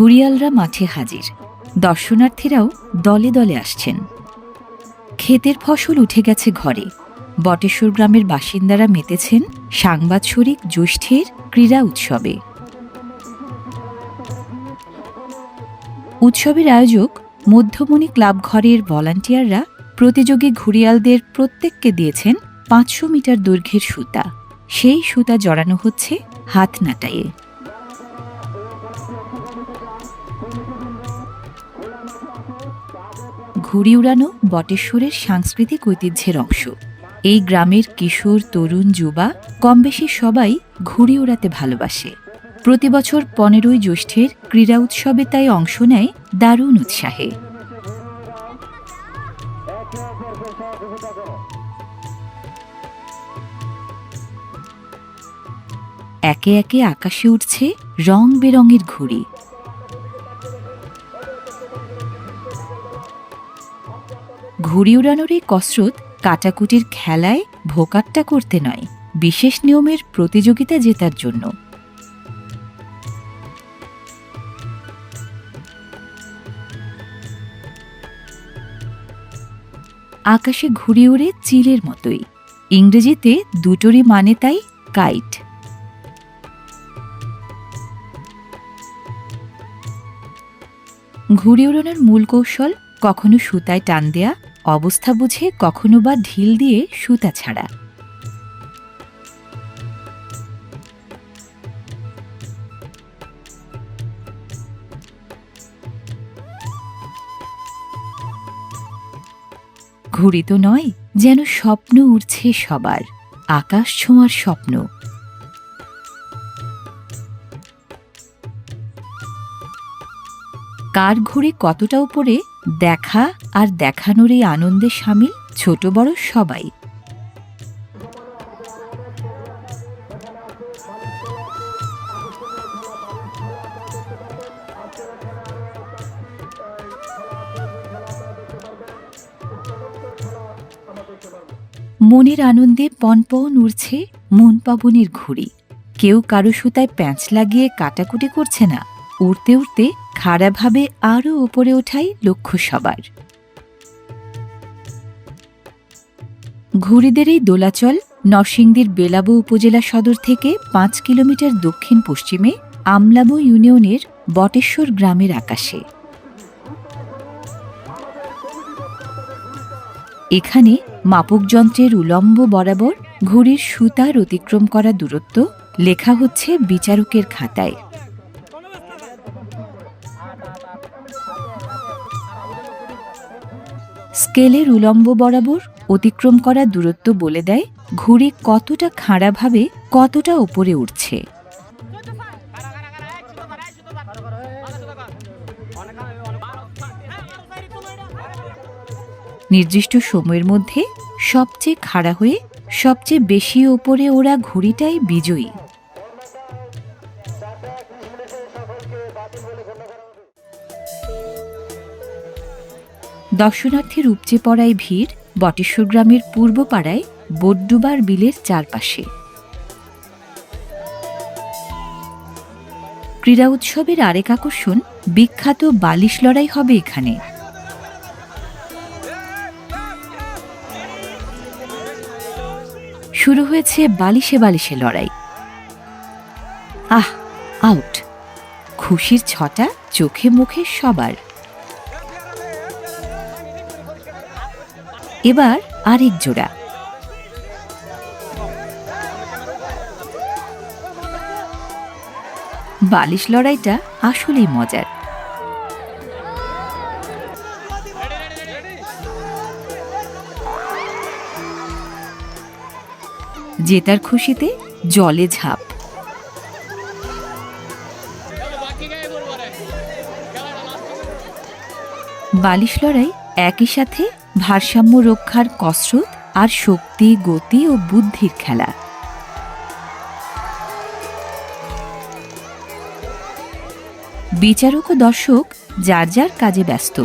ঘুরিয়ালরা মাঠে হাজির। দর্শনার্থীরাও দলে দলে আসছেন। ক্ষেতের ফসল উঠে গেছে ঘরে। বটেশ্বর গ্রামের বাসিন্দারা মেতেছেন সাংবাৎসরিক জ্যৈষ্ঠের ক্রীড়া উৎসবে। উৎসবের আয়োজক মধ্যমণি ক্লাব ঘরের ভলান্টিয়াররা প্রতিযোগী ঘুরিয়ালদের প্রত্যেককে দিয়েছেন পাঁচশো মিটার দৈর্ঘ্যের সুতা। সেই সুতা জড়ানো হচ্ছে হাত নাটাইয়ে ঘুড়ি উড়ানো বটেশ্বরের সাংস্কৃতিক ঐতিহ্যের অংশ। এই গ্রামের কিশোর, তরুণ, যুবা কমবেশি সবাই ঘুড়ি উড়াতে ভালোবাসে। প্রতি বছর পনেরোই জ্যৈষ্ঠের ক্রীড়া উৎসবে তাই অংশ নেয় দারুণ উৎসাহে। একে একে আকাশে উঠছে রং বেরঙের ঘুড়ি। ঘুড়ি উড়ানোর এই কসরত কাটাকুটির খেলায় ভোকাট্টা করতে নয়, বিশেষ নিয়মের প্রতিযোগিতা জেতার জন্য। আকাশে ঘুরে উড়ে চিলের মতোই। ইংরেজিতে দুটোরই মানে তাই কাইট। ঘুড়ি উড়ানোর মূল কৌশল কখনো সুতায় টান দেয়া অবস্থা বুঝে কখনো বা ঢিল দিয়ে সুতা ছাড়া। ঘুড়ি তো নয় যেন স্বপ্ন উড়ছে সবার, আকাশ ছোঁয়ার স্বপ্ন। কার ঘুড়ি কতটা উপরে দেখা আর দেখানোর এই আনন্দে সামিল ছোট বড় সবাই। মনের আনন্দে পনপন উড়ছে মন পাবনের ঘুড়ি। কেউ কারও সুতায় প্যাঁচ লাগিয়ে কাটাকুটি করছে না। উড়তে উড়তে খাড়াভাবে আরও উপরে ওঠাই লক্ষ্য সবার। ঘুড়িদের এই দোলাচল নরসিংদীর বেলাবো উপজেলা সদর থেকে পাঁচ কিলোমিটার দক্ষিণ পশ্চিমে আমলাবো ইউনিয়নের বটেশ্বর গ্রামের আকাশে। এখানে মাপক যন্ত্রের উলম্ব বরাবর ঘুড়ির সুতার অতিক্রম করা দূরত্ব লেখা হচ্ছে বিচারকের খাতায়। স্কেলের উলম্ব বরাবর অতিক্রম করা দূরত্ব বলে দেয় ঘুড়ি কতটা খাড়াভাবে কতটা ওপরে উঠছে। নির্দিষ্ট সময়ের মধ্যে সবচেয়ে খাড়া হয়ে, সবচেয়ে বেশি ওপরে ওরা ঘুড়িটাই বিজয়ী। দর্শনার্থীর উপচে পড়ায় ভিড় বটেশ্বর গ্রামের পূর্ব পাড়ায় বোড্ডুবার বিলের চারপাশে। ক্রীড়া উৎসবের আরেক আকর্ষণ, বিখ্যাত বালিশ লড়াই হবে এখানে। শুরু হয়েছে বালিশে বালিশে লড়াই। আহ, আউট। খুশির ছটা চোখে মুখে সবার। এবার আরেক জোড়া। বালিশ লড়াইটা আসলেই মজার। জেতার খুশিতে জলে ঝাঁপ। বালিশ লড়াই একই সাথে ভারসাম্য রক্ষার কসরত আর শক্তি, গতি ও বুদ্ধির খেলা। বিচারক ও দর্শক যার যার কাজে ব্যস্ত।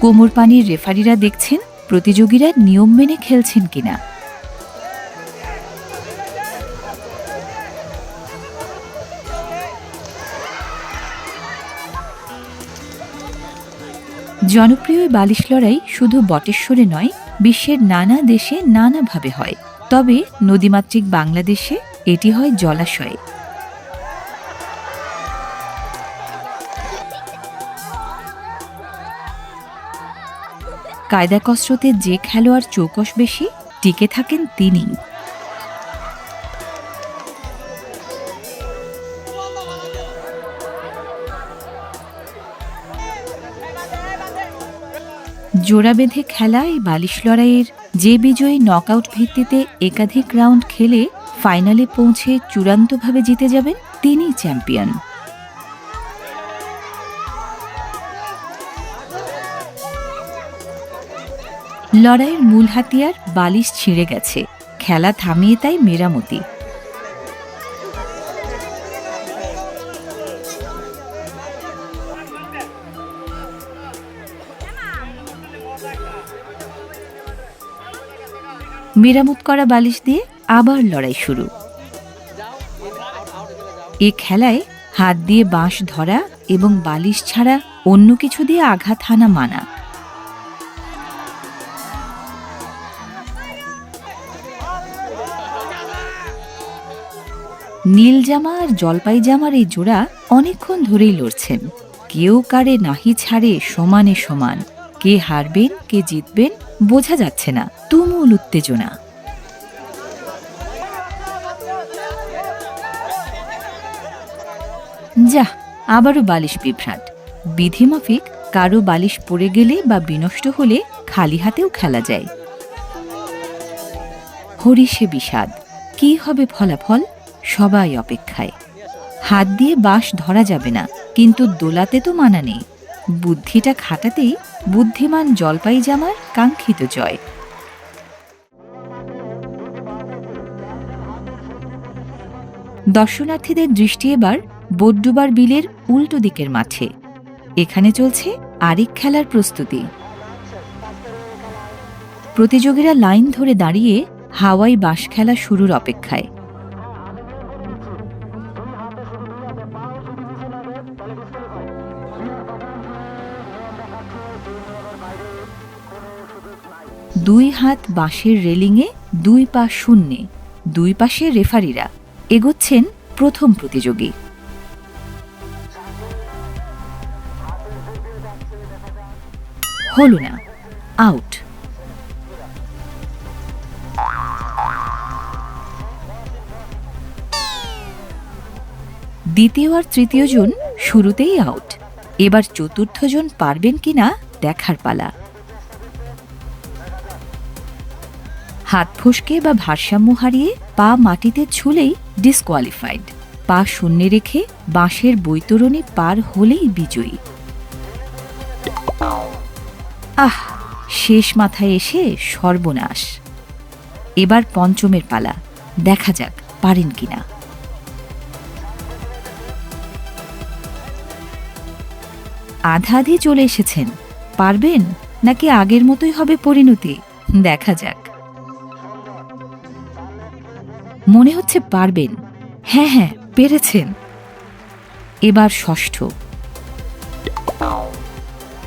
কোমর পানির রেফারিরা দেখছেন প্রতিযোগীরা নিয়ম মেনে খেলছেন কিনা। জনপ্রিয় বালিশ লড়াই শুধু বটেশ্বরে নয়, বিশ্বের নানা দেশে নানাভাবে হয়। তবে নদীমাতৃক বাংলাদেশে এটি হয় জলাশয়ে। কায়দা কসরতে যে খেলোয়াড় চৌকস বেশি, টিকে থাকেন তিনি। জোড়া বেঁধে খেলা এই বালিশ লড়াইয়ের যে বিজয়ী নকআউট ভিত্তিতে একাধিক রাউন্ড খেলে ফাইনালে পৌঁছে চূড়ান্তভাবে জিতে যাবেন তিনিই চ্যাম্পিয়ন। লড়াইয়ের মূল হাতিয়ার বালিশ ছিঁড়ে গেছে। খেলা থামিয়ে তাই মেরামতি। মেরামত করা বালিশ দিয়ে আবার লড়াই শুরু। এ খেলায় হাত দিয়ে বাঁশ ধরা এবং বালিশ ছাড়া অন্য কিছু দিয়ে আঘাত হানা মানা। নীল জামা আর জলপাই জামার এই জোড়া অনেকক্ষণ ধরেই লড়ছেন। কেউ কারে নাহি ছাড়ে সমানে সমান। কে হারবেন, কে জিতবেন, বোঝা যাচ্ছে না। তুমুল উত্তেজনা। যা আবারও বালিশ বিভ্রাট। বিধিমাফিক কারও বালিশ পড়ে গেলে বা বিনষ্ট হলে খালি হাতেও খেলা যায়। হরিষে বিষাদ। কি হবে ফলাফল? সবাই অপেক্ষায়। হাত দিয়ে বাঁশ ধরা যাবে না, কিন্তু দোলাতে তো মানা নেই। বুদ্ধিটা খাটাতেই বুদ্ধিমান জলপাই জামার কাঙ্ক্ষিত জয়। দর্শনার্থীদের দৃষ্টি এবার বোড্ডুবার বিলের উল্টো দিকের মাঠে। এখানে চলছে আরেক খেলার প্রস্তুতি। প্রতিযোগীরা লাইন ধরে দাঁড়িয়ে হাওয়াই বাঁশ খেলা শুরুর অপেক্ষায়। দুই হাত বাঁশের রেলিংয়ে দুই পা শূন্যে দুই পাশে রেফারিরা এগোচ্ছেন প্রথম প্রতিযোগী। হল না, আউট। দ্বিতীয় আর তৃতীয় জন শুরুতেই আউট। এবার চতুর্থ জন পারবেন কিনা দেখার পালা। হাত ফসকে বা ভারসাম্য হারিয়ে পা মাটিতে ছুলেই ডিসকোয়ালিফাইড পা শূন্যে রেখে বাঁশের বৈতরণী পার হলেই বিজয়ী। আহ, শেষ মাথায় এসে সর্বনাশ। এবার পঞ্চমের পালা, দেখা যাক পারেন কিনা। আধা আধি চলে এসেছেন, পারবেন নাকি আগের মতোই হবে পরিণতি? দেখা যাক। মনে হচ্ছে পারবেন। হ্যাঁ হ্যাঁ পেরেছেন। এবার ষষ্ঠ।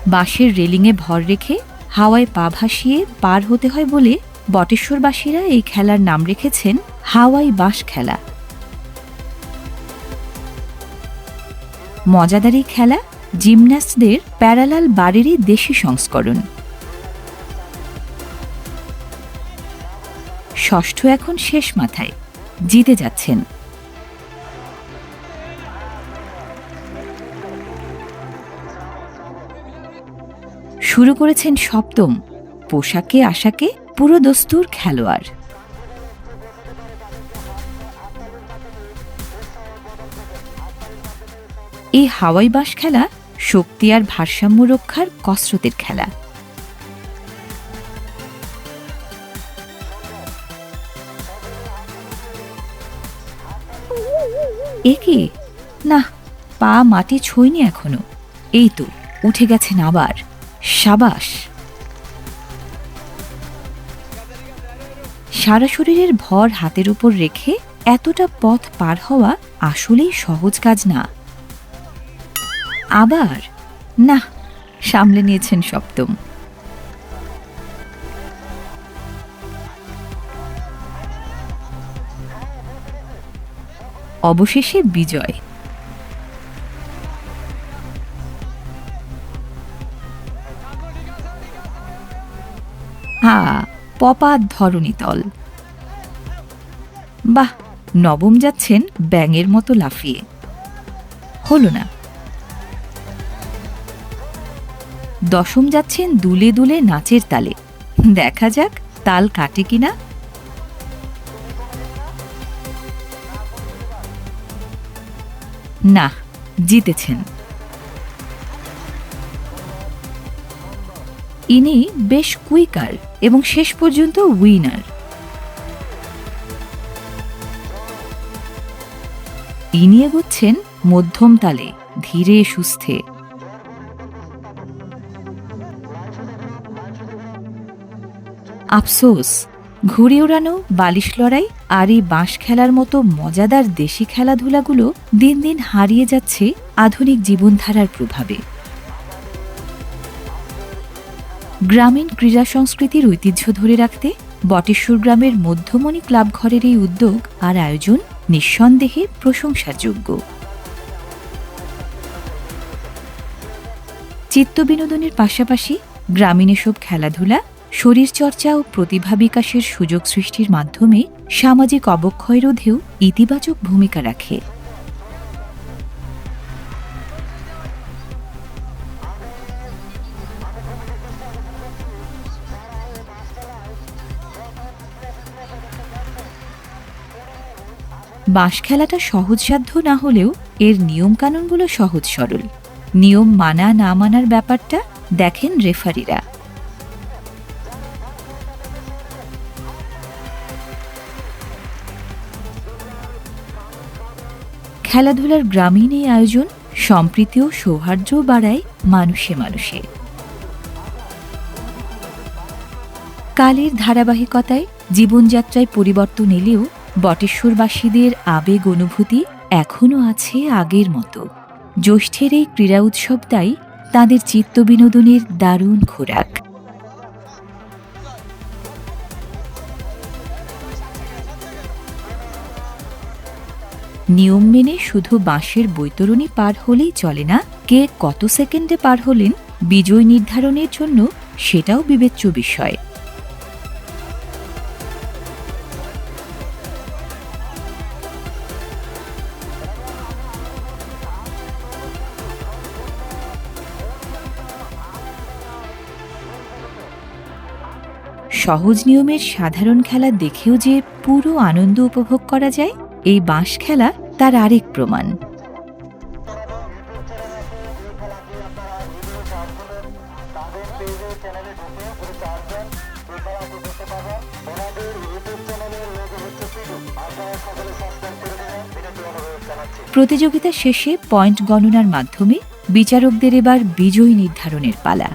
বাঁশের রেলিংয়ে ভর রেখে হাওয়ায় পা ভাসিয়ে পার হতে হয় বলে বটেশ্বরবাসীরা এই খেলার নাম রেখেছেন হাওয়াই বাঁশ খেলা। মজাদারি খেলা জিমন্যাস্টদের প্যারালাল বারেরই দেশি সংস্করণ। ষষ্ঠ এখন শেষ মাথায়। জিতে যাচ্ছেন। শুরু করেছেন সপ্তম, পোশাকে আশাকে পুরো দস্তুর খেলোয়াড়। এই হাওয়াই বাঁশ খেলা শক্তি আর ভারসাম্য রক্ষার কসরতের খেলা। এ কি? না, পা মাটি ছুঁয়নি এখনও। এই তো, উঠে গেছেন আবার সাবাস। সারা শরীরের ভর হাতের উপর রেখে এতটা পথ পার হওয়া আসলেই সহজ কাজ না। আবার? না, সামলে নিয়েছেন সপ্তম। অবশেষে বিজয়। হা পপাত ধরণীতল বাহ, নবম যাচ্ছেন ব্যাঙের মতো লাফিয়ে। হলো না। দশম যাচ্ছেন দুলে দুলে নাচের তালে। দেখা যাক তাল কাটে কিনা। না, জিতেছেন। ইনি বেশ কুইকার এবং শেষ পর্যন্ত উইনার। ইনি এগোচ্ছেন মধ্যম তালে, ধীরে সুস্থে। আফসোস ঘুড়ি ওড়ানো, বালিশ লড়াই আর এই বাঁশ খেলার মতো মজাদার দেশি খেলাধুলাগুলো দিন দিন হারিয়ে যাচ্ছে আধুনিক জীবনধারার প্রভাবে। গ্রামীণ ক্রীড়া সংস্কৃতির ঐতিহ্য ধরে রাখতে বটেশ্বর গ্রামের মধ্যমণি ক্লাব ঘরের এই উদ্যোগ আর আয়োজন নিঃসন্দেহে প্রশংসার যোগ্য চিত্ত বিনোদনের পাশাপাশি গ্রামীণ এসব খেলাধুলা শরীরচর্চা ও প্রতিভা বিকাশের সুযোগ সৃষ্টির মাধ্যমে সামাজিক অবক্ষয় রোধেও ইতিবাচক ভূমিকা রাখে। বাঁশ খেলাটা সহজসাধ্য না হলেও এর নিয়মকানুনগুলো সহজ সরল। নিয়ম মানা না মানার ব্যাপারটা দেখেন রেফারিরা। খেলাধুলার গ্রামীণ এই আয়োজন সম্প্রীতি ও সৌহার্দ্য বাড়ায় মানুষে মানুষে। কালের ধারাবাহিকতায় জীবনযাত্রায় পরিবর্তন এলেও বটেশ্বরবাসীদের আবেগ অনুভূতি এখনও আছে আগের মতো। জ্যৈষ্ঠের এই ক্রীড়া উৎসবটাই তাঁদের চিত্ত বিনোদনের দারুণ খোরাক। নিয়ম মেনে শুধু বাঁশের বৈতরণী পার হলেই চলে না, কে কত সেকেন্ডে পার হলেন বিজয় নির্ধারণের জন্য সেটাও বিবেচ্য বিষয়। সহজ নিয়মের সাধারণ খেলা দেখেও যে পুরো আনন্দ উপভোগ করা যায় এই বাঁশ খেলা তার আরেক প্রমাণ। প্রতিযোগিতা শেষে পয়েন্ট গণনার মাধ্যমে বিচারকদের এবার বিজয়ী নির্ধারণের পালা।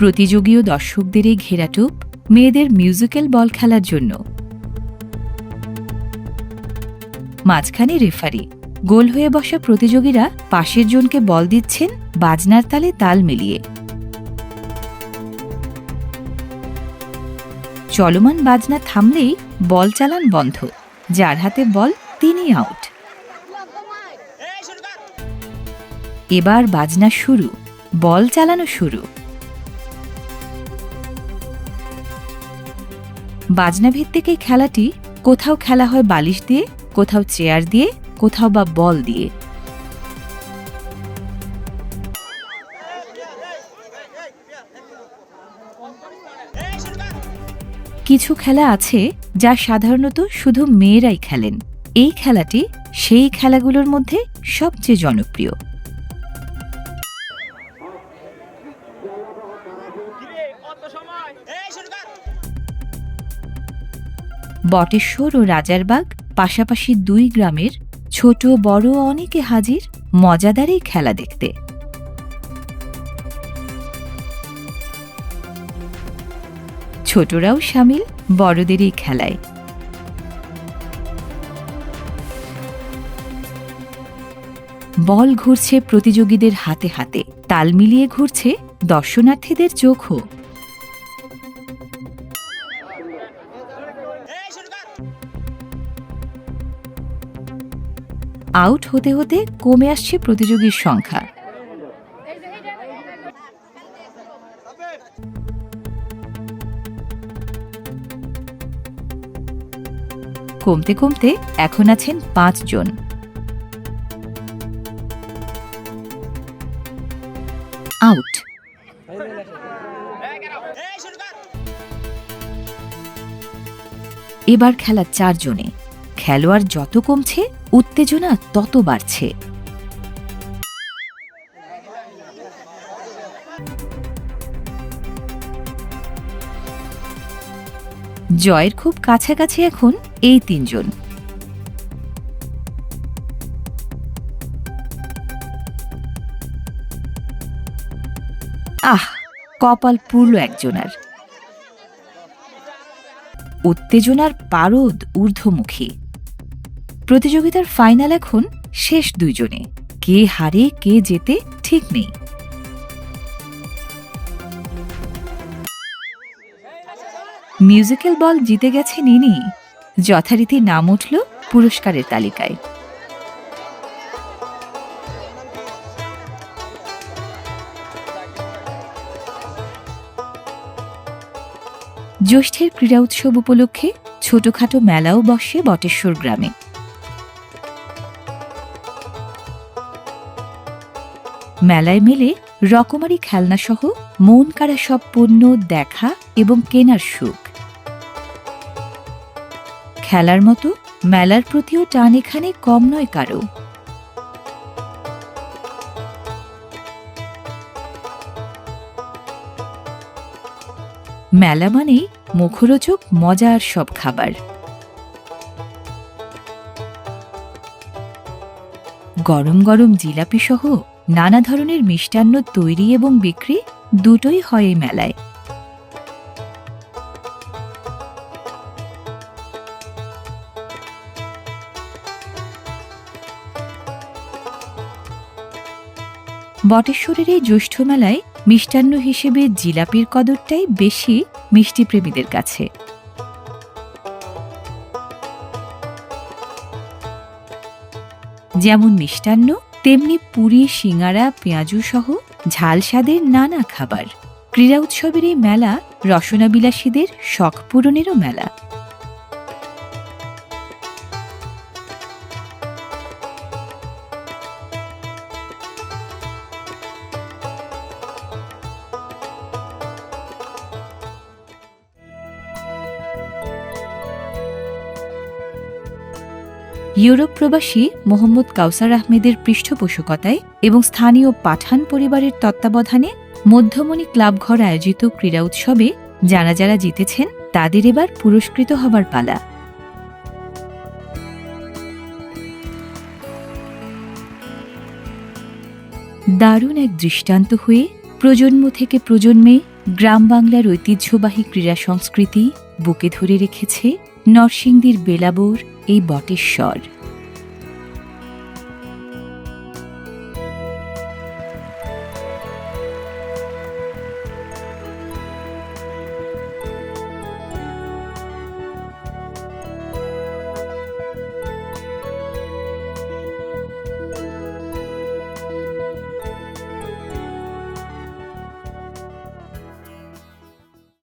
প্রতিযোগী ও দর্শকদের এই ঘেরাটোপ মেয়েদের মিউজিক্যাল বল খেলার জন্য। মাঝখানে রেফারি গোল হয়ে বসা প্রতিযোগীরা পাশের জনকে বল দিচ্ছেন, বাজনার তালে তাল মিলিয়ে। চলমান বাজনা থামলেই বল চালান বন্ধ, যার হাতে বল তিনি আউট এবার বাজনা শুরু বল চালানো শুরু। বাজনা ভিত্তিক এই খেলাটি কোথাও খেলা হয় বালিশ দিয়ে, কোথাও চেয়ার দিয়ে, কোথাও বা বল দিয়ে। কিছু খেলা আছে যা সাধারণত শুধু মেয়েরাই খেলেন। এই খেলাটি সেই খেলাগুলোর মধ্যে সবচেয়ে জনপ্রিয়। বটেশ্বর ও রাজারবাগ পাশাপাশি দুই গ্রামের ছোট, বড় অনেকে হাজির মজাদার এই খেলা দেখতে। ছোটরাও সামিল বড়দের এই খেলায়। বল ঘুরছে প্রতিযোগীদের হাতে হাতে, তাল মিলিয়ে ঘুরছে দর্শনার্থীদের চোখও। আউট হতে হতে কমে আসছে প্রতিযোগীর সংখ্যা। কমতে কমতে এখন আছেন পাঁচজন আউট। এবার খেলা চারজনে। খেলোয়াড় যত কমছে উত্তেজনা তত বাড়ছে। জয়ের খুব কাছাকাছি এখন এই তিনজন। আহ, কপাল পুরল একজনার। উত্তেজনার পারদ ঊর্ধ্বমুখী। প্রতিযোগিতার ফাইনাল এখন শেষ দুইজনে। কে হারে, কে জেতে, ঠিক নেই। মিউজিক্যাল বল জিতে গেছে নিনি। যথারীতি নাম উঠল পুরস্কারের তালিকায়। জ্যৈষ্ঠের ক্রীড়া উৎসব উপলক্ষে ছোটখাটো মেলাও বসে বটেশ্বর গ্রামে। মেলায় মেলে রকমারি খেলনাসহ মন কাড়া সব পণ্য দেখা এবং কেনার সুখ। খেলার মতো মেলার প্রতিও টান এখানে কম নয় কারও মেলা মানেই মুখরোচক, মজার সব খাবার। গরম গরম জিলাপি সহ নানা ধরনের মিষ্টান্ন তৈরি এবং বিক্রি দুটোই হয় এই মেলায়। বটেশ্বরের এই জ্যৈষ্ঠ মেলায় মিষ্টান্ন হিসেবে জিলাপির কদরটাই বেশি মিষ্টিপ্রেমীদের কাছে। যেমন মিষ্টান্ন তেমনি পুরী, সিঙ্গারা পেঁয়াজু সহ ঝাল স্বাদের নানা খাবার। ক্রীড়া উৎসবের এই মেলা রসনাবিলাসীদের শখ পূরণেরও মেলা। ইউরোপ প্রবাসী মোহাম্মদ কাউসার আহমেদের পৃষ্ঠপোষকতায় এবং স্থানীয় পাঠান পরিবারের তত্ত্বাবধানে মধ্যমণি ক্লাবঘর আয়োজিত ক্রীড়া উৎসবে যারা যারা জিতেছেন, তাদের এবার পুরস্কৃত হবার পালা। দারুণ এক দৃষ্টান্ত হয়ে প্রজন্ম থেকে প্রজন্মে গ্রাম বাংলার ঐতিহ্যবাহী ক্রীড়া সংস্কৃতি বুকে ধরে রেখেছে নরসিংদীর বেলাবোর এই বটেশ্বর।